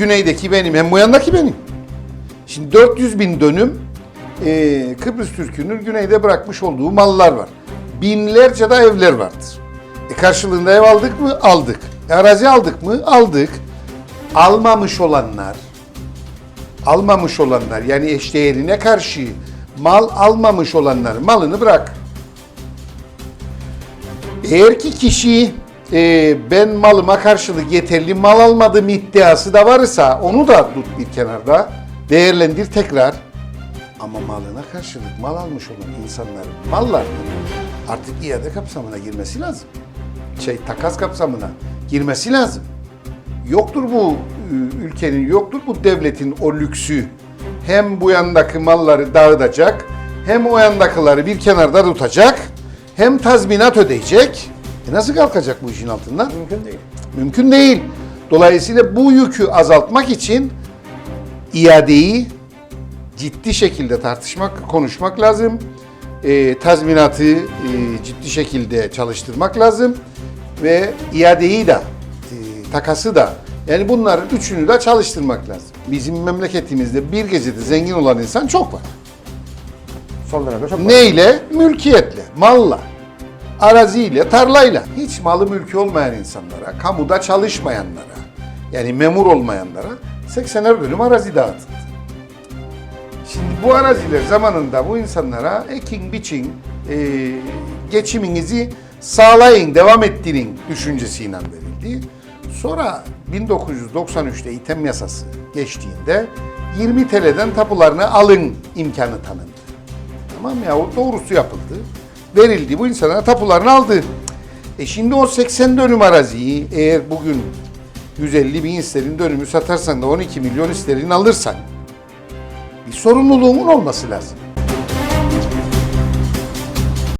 güneydeki benim hem bu benim. Şimdi 400 bin dönüm e, Kıbrıs Türk'ünün güneyde bırakmış olduğu mallar var. Binlerce de evler vardır. E karşılığında ev aldık mı? Aldık. E arazi aldık mı? Aldık. Almamış olanlar, almamış olanlar yani eşdeğerine karşı mal almamış olanlar malını bırak. Eğer ki kişi e, ben malıma karşılık yeterli mal almadım iddiası da varsa onu da tut bir kenarda değerlendir tekrar. Ama malına karşılık mal almış olan insanların mallarının artık iade kapsamına girmesi lazım. Şey takas kapsamına girmesi lazım. Yoktur bu ülkenin, yoktur bu devletin o lüksü. Hem bu yandaki malları dağıtacak, hem o yandakileri bir kenarda tutacak, hem tazminat ödeyecek. E nasıl kalkacak bu işin altından? Mümkün değil. Mümkün değil. Dolayısıyla bu yükü azaltmak için iadeyi ciddi şekilde tartışmak, konuşmak lazım. E, tazminatı e, ciddi şekilde çalıştırmak lazım. Ve iadeyi de, e, takası da. Yani bunların üçünü de çalıştırmak lazım. Bizim memleketimizde bir gecede zengin olan insan çok var. Son dönemde çok var. Neyle? Mülkiyetle, malla, araziyle, tarlayla. Hiç malı mülkü olmayan insanlara, kamuda çalışmayanlara, yani memur olmayanlara 80'er dönüm arazi dağıtıldı. Şimdi bu araziler zamanında bu insanlara ekin, biçin, e, geçiminizi sağlayın, devam ettirin düşüncesiyle verildi. Sonra 1993'te İTEM yasası geçtiğinde 20 TL'den tapularını alın imkanı tanındı. Tamam ya o doğrusu yapıldı. Verildi. Bu insanlar tapularını aldı. E şimdi o 80 dönüm araziyi eğer bugün 150 bin isterin dönümü satarsan da 12 milyon isterin alırsan bir sorumluluğun olması lazım.